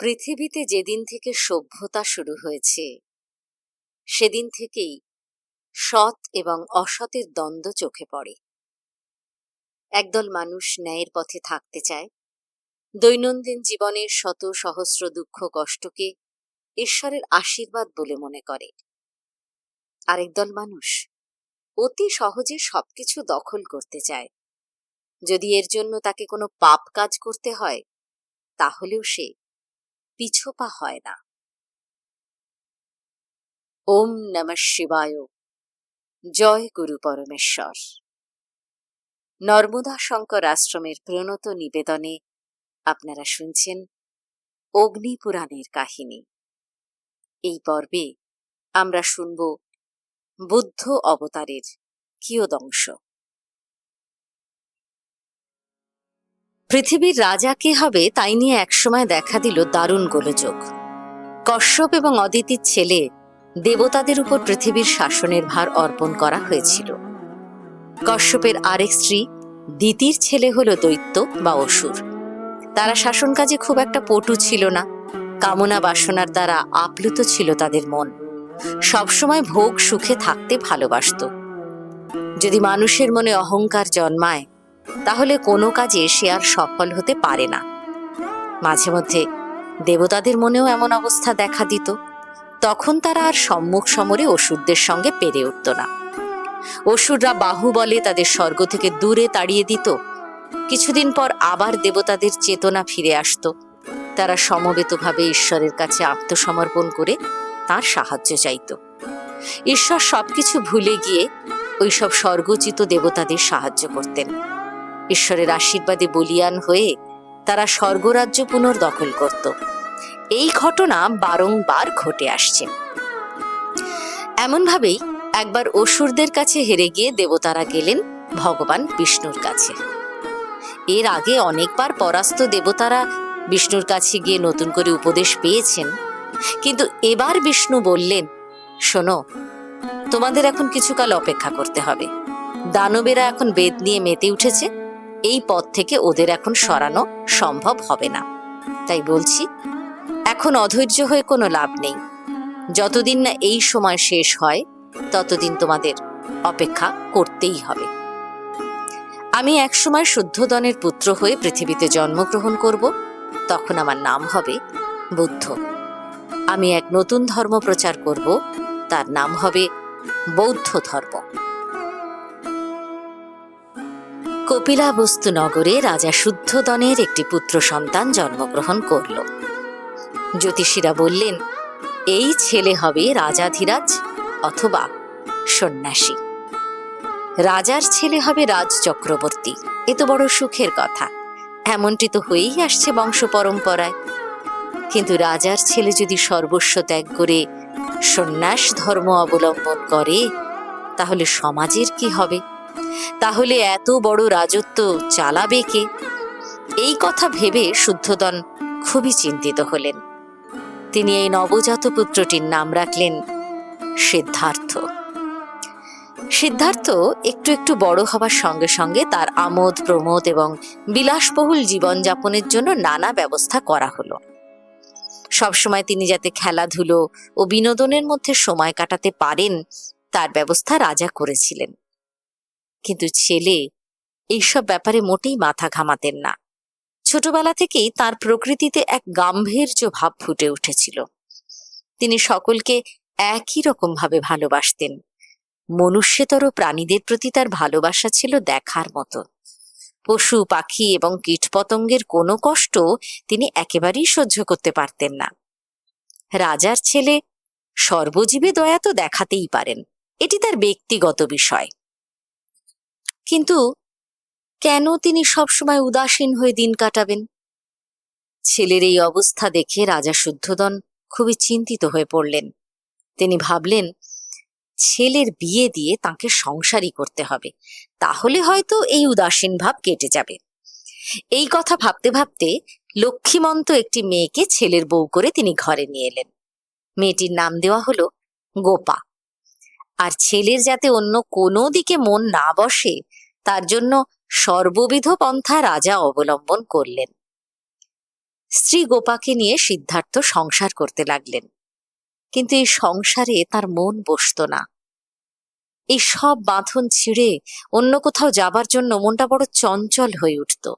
পৃথিবীতে যেদিন থেকে সভ্যতা শুরু হয়েছে, সেদিন থেকেই সৎ এবং অসতের দ্বন্দ্ব চোখে পড়ে। একদল মানুষ ন্যায়ের পথে থাকতে চায়। দৈনন্দিন জীবনের শত সহস্র দুঃখ কষ্টকে ঈশ্বরের আশীর্বাদ বলে মনে করে। আরেক দল মানুষ অতি সহজে সবকিছু দখল করতে চায়। যদি এর জন্য তাকে কোনো পাপ কাজ করতে হয়, তাহলেও সে পিছোপা হয় না। ওম নম শিবায়। জয় গুরু পরমেশ্বর। নর্মদা শঙ্কর আশ্রমের প্রণত নিবেদনে আপনারা শুনছেন অগ্নিপুরাণের কাহিনী। এই পর্বে আমরা শুনব বুদ্ধ অবতারের কিয়দংশ। পৃথিবীর রাজা কে হবে তাই নিয়ে একসময় দেখা দিল দারুণ গোলযোগ। কশ্যপ এবং অদিতির ছেলে দেবতাদের উপর পৃথিবীর শাসনের ভার অর্পণ করা হয়েছিল। কশ্যপের আরেক স্ত্রী দিতির ছেলে হল দৈত্য বা অসুর। তারা শাসন কাজে খুব একটা পটু ছিল না। কামনা বাসনার দ্বারা আপ্লুত ছিল তাদের মন। সবসময় ভোগ সুখে থাকতে ভালোবাসত। যদি মানুষের মনে অহংকার জন্মায় তাহলে কোনো কাজে সে আর সফল হতে পারে না। মাঝে মধ্যে দেবতাদের মনেও এমন অবস্থা দেখা দিত। তখন তারা আর সম্মুখ সমরে অসুরদের সঙ্গে পেরে উঠত না। অসুররা বাহু বলে তাদের স্বর্গ থেকে দূরে তাড়িয়ে দিত। কিছুদিন পর আবার দেবতাদের চেতনা ফিরে আসতো। তারা সমবেতভাবে ঈশ্বরের কাছে আত্মসমর্পণ করে তার সাহায্য চাইত। ঈশ্বর সবকিছু ভুলে গিয়ে ওইসব স্বর্গচিত দেবতাদের সাহায্য করতেন। ঈশ্বরের আশীর্বাদে বলিয়ান হয়ে তারা স্বর্গরাজ্য পুনর্দখল করত। এই ঘটনা বারংবার ঘটে আসছে। এমনভাবেই একবার অসুরদের কাছে হেরে গিয়ে দেবতারা গেলেন ভগবান বিষ্ণুর কাছে। এর আগে অনেকবার পরাস্ত দেবতারা বিষ্ণুর কাছে গিয়ে নতুন করে উপদেশ পেয়েছেন, কিন্তু এবার বিষ্ণু বললেন, শোনো, তোমাদের এখন কিছুকাল অপেক্ষা করতে হবে। দানবেরা এখন বেদ নিয়ে মেতে উঠেছে এই পথ থেকে ওদের এখন সরানো সম্ভব হবে না। তাই বলছি, এখন অধৈর্য হয়ে কোনো লাভ নেই। যতদিন না এই সময় শেষ হয়, ততদিন তোমাদের অপেক্ষা করতেই হবে। আমি একসময় শুদ্ধদনের পুত্র হয়ে পৃথিবীতে জন্মগ্রহণ করব, তখন আমার নাম হবে বুদ্ধ। আমি এক নতুন ধর্ম প্রচার করব, তার নাম হবে বৌদ্ধ ধর্ম। কপিলাবস্তু নগরে রাজা শুদ্ধদনের একটি পুত্র সন্তান জন্মগ্রহণ করল। জ্যোতিষীরা বললেন, এই ছেলে হবে রাজাধিরাজ অথবা সন্ন্যাসী। রাজার ছেলে হবে রাজ চক্রবর্তী। এ তো বড় সুখের কথা। এমনটি তো হয়েই আসছে বংশ পরম্পরায়। কিন্তু রাজার ছেলে যদি সর্বস্ব ত্যাগ করে সন্ন্যাস ধর্ম অবলম্বন করে, তাহলে সমাজের কি হবে? তাহলে এত বড় রাজত্ব চালাবে কে? এই কথা ভেবে শুদ্ধদন খুবই চিন্তিত হলেন। তিনি এই নবজাত পুত্রটির নাম রাখলেন সিদ্ধার্থ। সিদ্ধার্থ একটু একটু বড় হবার সঙ্গে সঙ্গে তার আমোদ, প্রমোদ এবং বিলাসবহুল জীবনযাপনের জন্য নানা ব্যবস্থা করা হলো। সবসময় তিনি যাতে খেলাধুলো ও বিনোদনের মধ্যে সময় কাটাতে পারেন, তার ব্যবস্থা রাজা করেছিলেন। কিন্তু ছেলে এইসব ব্যাপারে মোটেই মাথা ঘামাতেন না। ছোটবেলা থেকেই তার প্রকৃতিতে এক গাম্ভীর্য ভাব ফুটে উঠেছিল। তিনি সকলকে একই রকম ভাবে ভালোবাসতেন। মনুষ্যতর প্রাণীদের প্রতি তার ভালোবাসা ছিল দেখার মতো। পশু, পাখি এবং কীটপতঙ্গের কোনো কষ্ট তিনি একেবারেই সহ্য করতে পারতেন না। রাজার ছেলে সর্বজীবে দয়া তো দেখাতেই পারেন। এটি তার ব্যক্তিগত বিষয়। কিন্তু কেন তিনি সবসময় উদাসীন হয়ে দিন কাটাবেন? ছেলের এই অবস্থা দেখে রাজা শুদ্ধদন খুবই চিন্তিত হয়ে পড়লেন। তিনি ভাবলেন, ছেলের বিয়ে দিয়ে তাকে সংসারই করতে হবে, তাহলে হয়তো এই উদাসীন ভাব কেটে যাবে। এই কথা ভাবতে ভাবতে লক্ষ্মীমন্ত একটি মেয়েকে ছেলের বউ করে তিনি ঘরে নিয়ে এলেন। মেয়েটির নাম দেওয়া হলো গোপা। আর ছেলের যাতে অন্য কোনো দিকে মন না বসে, তার জন্য সর্ববিধ পন্থা রাজা অবলম্বন করলেন। স্ত্রী গোপাকে নিয়ে সিদ্ধার্থ সংসার করতে লাগলেন। কিন্তু এই সংসারে তার মন বসত না। এই সব বাঁধন ছিঁড়ে অন্য কোথাও যাবার জন্য মনটা বড় চঞ্চল হয়ে উঠত।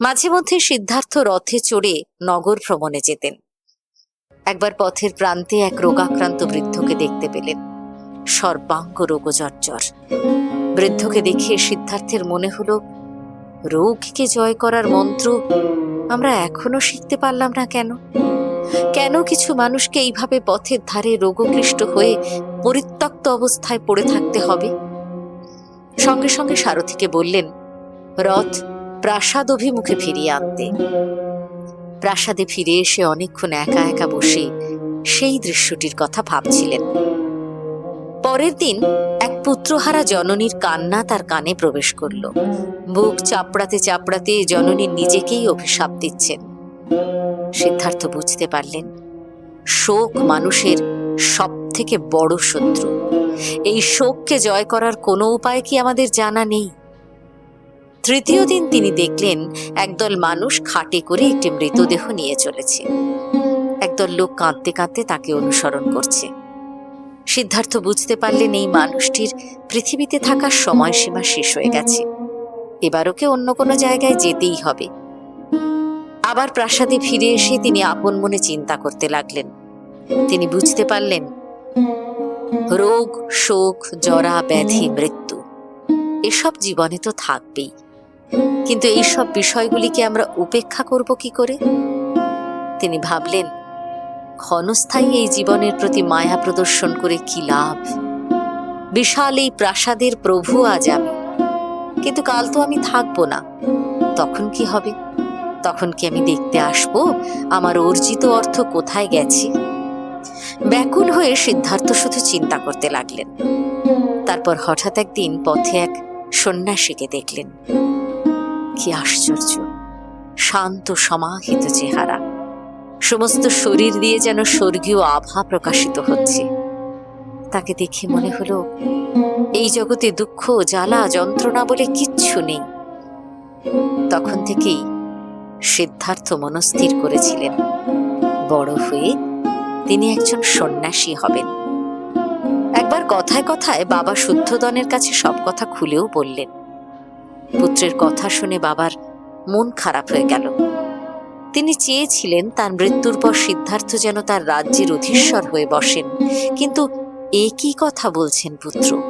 মাঝে মধ্যে সিদ্ধার্থ রথে চড়ে নগর ভ্রমণে যেতেন। একবার পথের প্রান্তে এক রোগাক্রান্ত বৃদ্ধকে দেখতে পেলেন। সর্বাঙ্গ রোগজর্জর। বৃদ্ধকে দেখে সিদ্ধার্থের মনে হল, রোগকে জয় করার মন্ত্র আমরা এখনও শিখতে পারলাম না কেন? কেন কিছু মানুষকে এইভাবে পথের ধারে রোগক্লিষ্ট হয়ে পরিত্যক্ত অবস্থায় পড়ে থাকতে হবে? সঙ্গে সঙ্গে সারথীকে বললেন, রথ প্রাসাদ অভিমুখে ফিরিয়ে আনতে। প্রাসাদে ফিরে এসে অনেকক্ষণ একা একা বসে সেই দৃশ্যটির কথা ভাবছিলেন। পরের দিন এক পুত্রহারা জননীর কান্না তার কানে প্রবেশ করল। বুক চাপড়াতে চাপড়াতে জননী নিজেকেই অভিশাপ দিচ্ছেন। সিদ্ধার্থ বুঝতে পারলেন, শোক মানুষের সব থেকে বড় শত্রু। এই শোককে জয় করার কোনো উপায় কি আমাদের জানা নেই। তৃতীয় দিন তিনি দেখলেন, একদল মানুষ খাটে করে একটি মৃতদেহ নিয়ে চলেছে। একদল লোক কাঁদতে কাঁদতে তাকে অনুসরণ করছে। সিদ্ধার্থ বুঝতে পারলেন এই মানুষটির পৃথিবীতে থাকার সময়সীমা শেষ হয়ে গেছে। এবার ওকে অন্য কোনো জায়গায় যেতেই হবে। আবার প্রাসাদে ফিরে এসে তিনি আপন মনে চিন্তা করতে লাগলেন। তিনি বুঝতে পারলেন, রোগ, শোক, জরা, ব্যাধি, মৃত্যু, এসব জীবনে তো থাকবেই। কিন্তু এইসব বিষয়গুলিকে আমরা উপেক্ষা করব কি করে? তিনি ভাবলেন ক্ষণস্থায়ী এই জীবনের প্রতি মায়া প্রদর্শন করে কি লাভ? বিশাল এই প্রাসাদের প্রভু আজ আমি। কিন্তু কাল তো আমি থাকব না। তখন কি হবে? তখন কি আমি দেখতে আসব? আমার অর্জিত অর্থ কোথায় গেছে? ব্যাকুল হয়ে সিদ্ধার্থ শুধু চিন্তা করতে লাগলেন। তারপর হঠাৎ একদিন পথে এক সন্ন্যাসীকে দেখলেন। কি আশ্চর্য! শান্ত সমাহিত চেহারা। সমস্ত শরীর দিয়ে যেন স্বর্গীয় আভা প্রকাশিত হচ্ছে। তাকে দেখে মনে হলো, এই জগতে দুঃখ, জ্বালা, যন্ত্রণা বলে কিচ্ছু নেই। তখন থেকেই সিদ্ধার্থ মনস্থির করেছিলেন। বড় হয়ে তিনি একজন সন্ন্যাসী হবেন। একবার কথায় কথায় বাবা শুদ্ধদনের কাছে সব কথা খুলেও বললেন। পুত্রের কথা শুনে বাবার মন খারাপ হয়ে গেল। তিনি চেয়েছিলেন তার মৃত্যুর পর সিদ্ধার্থ যেন তার রাজ্যের অধীশ্বর হয়ে বসেন। কিন্তু একই কথা বলছেন পুত্র?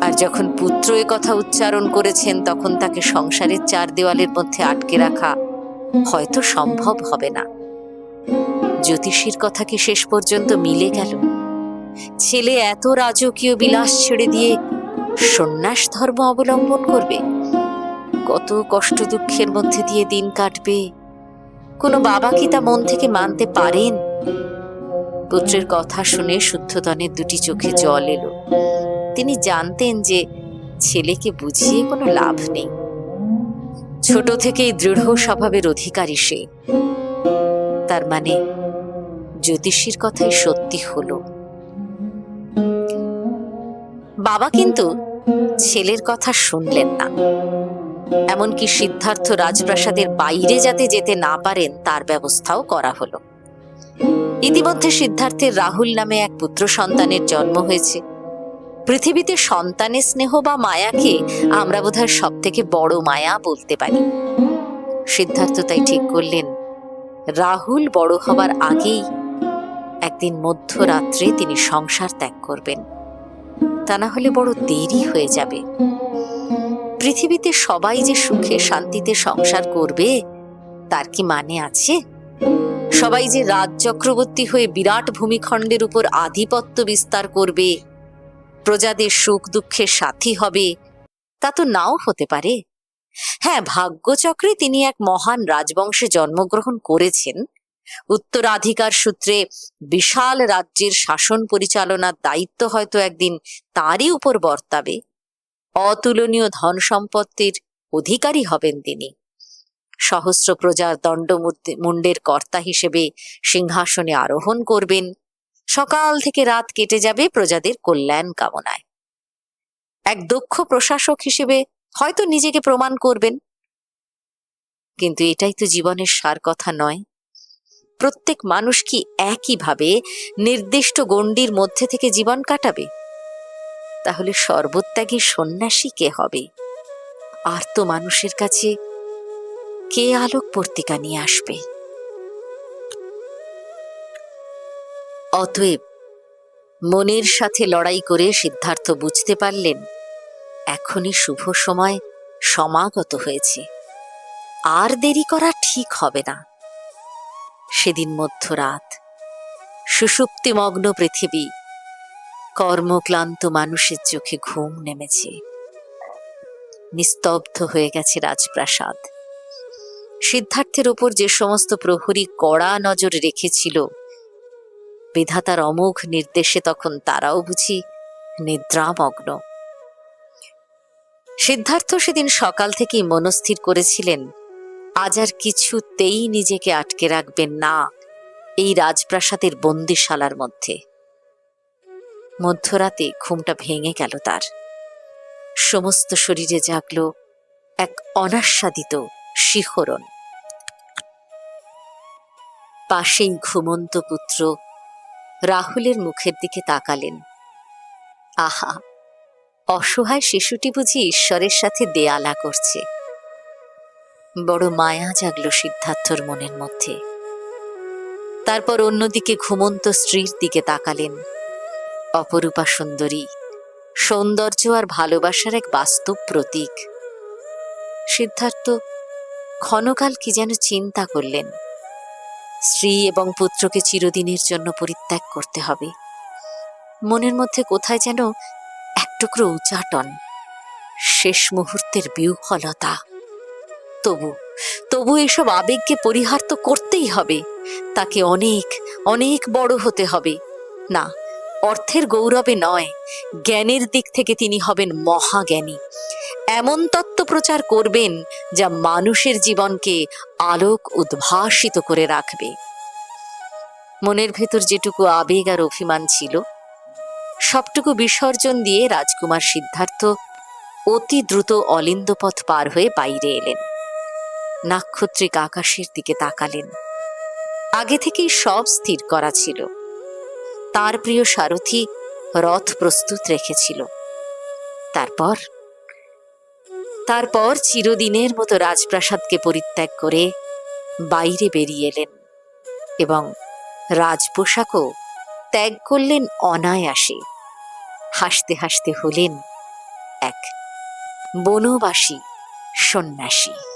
আর যখন পুত্র এ কথা উচ্চারণ করেছেন, তখন তাকে সংসারের চার দেওয়ালের মধ্যে আটকে রাখা হয়তো সম্ভব হবে না। জ্যোতিষীর কথা কি শেষ পর্যন্ত মিলে গেল? ছেলে এত রাজকীয় বিলাস ছেড়ে দিয়ে সন্ন্যাস ধর্ম অবলম্বন করবে? কত কষ্ট দুঃখের মধ্যে দিয়ে দিন কাটবে? কোনো বাবা কি তা মন থেকে মানতে পারেন? পুত্রের কথা শুনে শুদ্ধতনের দুটি চোখে জল এলো। তিনি জানতেন যে ছেলেকে বুঝিয়ে কোনো লাভ নেই। ছোট থেকেই দৃঢ় স্বভাবের অধিকারী সে। তার মানে জ্যোতিষীর কথাই সত্যি হলো। বাবা কিন্তু ছেলের কথা শুনলেন না। এমনকি সিদ্ধার্থ রাজপ্রাসাদের বাইরে যাতে যেতে না পারেন, তার ব্যবস্থাও করা হলো। ইতিমধ্যে সিদ্ধার্থের রাহুল নামে এক পুত্র সন্তানের জন্ম হয়েছে। পৃথিবীতে সন্তানের স্নেহ বা মায়াকে আমরা বোধহয় সব থেকে বড় মায়া বলতে পারি। সিদ্ধার্থ তাই ঠিক করলেন, রাহুল বড় হবার আগেই একদিন মধ্যরাত্রে তিনি সংসার ত্যাগ করবেন। তা না হলে বড় দেরি হয়ে যাবে। পৃথিবীতে সবাই যে সুখে শান্তিতে সংসার করবে, তার কি মানে আছে? সবাই যে রাজ চক্রবর্তী হয়ে বিরাট ভূমিখণ্ডের উপর আধিপত্য বিস্তার করবে, প্রজাদের সুখ দুঃখের সাথী হবে, তা তো নাও হতে পারে। হ্যাঁ ভাগ্যচক্রে তিনি এক মহান রাজবংশে জন্মগ্রহণ করেছেন। উত্তরাধিকার সূত্রে বিশাল রাজ্যের শাসন পরিচালনার দায়িত্ব হয়তো একদিন তারই উপর বর্তাবে। অতুলনীয় ধন সম্পত্তির অধিকারী হবেন তিনি। সহস্র প্রজার দণ্ড মুন্ডের কর্তা হিসেবে সিংহাসনে আরোহণ করবেন। সকাল থেকে রাত কেটে যাবে প্রজাদের কল্যাণ কামনায়। এক দক্ষ প্রশাসক হিসেবে হয়তো নিজেকে প্রমাণ করবেন। কিন্তু এটাই তো জীবনের সার কথা নয়। প্রত্যেক মানুষ কি একইভাবে নির্দিষ্ট গণ্ডির মধ্যে থেকে জীবন কাটাবে? তাহলে সর্বত্যাগী সন্ন্যাসী কে হবে? আর তো মানুষের কাছে কে আলোক পর্তিকা নিয়ে আসবে? অতএব মনের সাথে লড়াই করে সিদ্ধার্থ বুঝতে পারলেন, এখনই শুভ সময় সমাগত হয়েছে। আর দেরি করা ঠিক হবে না। সেদিন মধ্যরাত, সুষুপ্তিমগ্ন পৃথিবী কর্মক্লান্ত মানুষের চোখে ঘুম নেমেছে। নিস্তব্ধ হয়ে গেছে রাজপ্রাসাদ। সিদ্ধার্থের ওপর যে সমস্ত প্রহরী কড়া নজর রেখেছিল, বিধাতার অমোঘ নির্দেশে তখন তারাও বুঝি নিদ্রামগ্ন। সিদ্ধার্থ সেদিন সকাল থেকেই মনস্থির করেছিলেন, আজ আর কিছুতেই নিজেকে আটকে রাখবেন না এই রাজপ্রাসাদের বন্দিশালার মধ্যে। মধ্যরাতে ঘুমটা ভেঙে গেল তার। সমস্ত শরীরে জাগল এক অনাস্বাদিত শিহরণ। পাশেই ঘুমন্ত পুত্র রাহুলের মুখের দিকে তাকালেন। আহা, অসহায় শিশুটি বুঝি ঈশ্বরের সাথে দেয়ালা করছে। বড় মায়া জাগল সিদ্ধার্থর মনের মধ্যে। তারপর অন্যদিকে ঘুমন্ত স্ত্রীর দিকে তাকালেন। অপরূপা সুন্দরী। সৌন্দর্য আর ভালোবাসার এক বাস্তব প্রতীক। সিদ্ধার্থ ক্ষণকাল কি যেন চিন্তা করলেন। স্ত্রী এবং পুত্রকে চিরদিনের জন্য পরিত্যাগ করতে হবে। মনের মধ্যে কোথায় যেন এক টুকরো উচাটন। শেষ মুহূর্তের বিহ্বলতা তবু তবু এসব আবেগকে পরিহার তো করতেই হবে। তাকে অনেক অনেক বড় হতে হবে। না অর্থের গৌরবে নয়, জ্ঞানের দিক থেকে তিনি হবেন মহাজ্ঞানী। এমন তত্ত্ব প্রচার করবেন যা মানুষের জীবনকে আলোক উদ্ভাসিত করে রাখবে। মনের ভেতর যেটুকু আবেগ আর অভিমান ছিল, সবটুকু বিসর্জন দিয়ে রাজকুমার সিদ্ধার্থ অতি দ্রুত অলিন্দপথ পার হয়ে বাইরে এলেন। নাক্ষত্রিক আকাশের দিকে তাকালেন। আগে থেকেই সব স্থির করা ছিল। তার প্রিয় সারথি রথ প্রস্তুত রেখেছিল। তারপর? তারপর চিরদিনের মতো রাজপ্রাসাদকে পরিত্যাগ করে বাইরে বেরিয়ে এলেন এবং রাজপোশাকও ত্যাগ করলেন অনায়াসে। হাসতে হাসতে হলেন এক বনবাসী সন্ন্যাসী।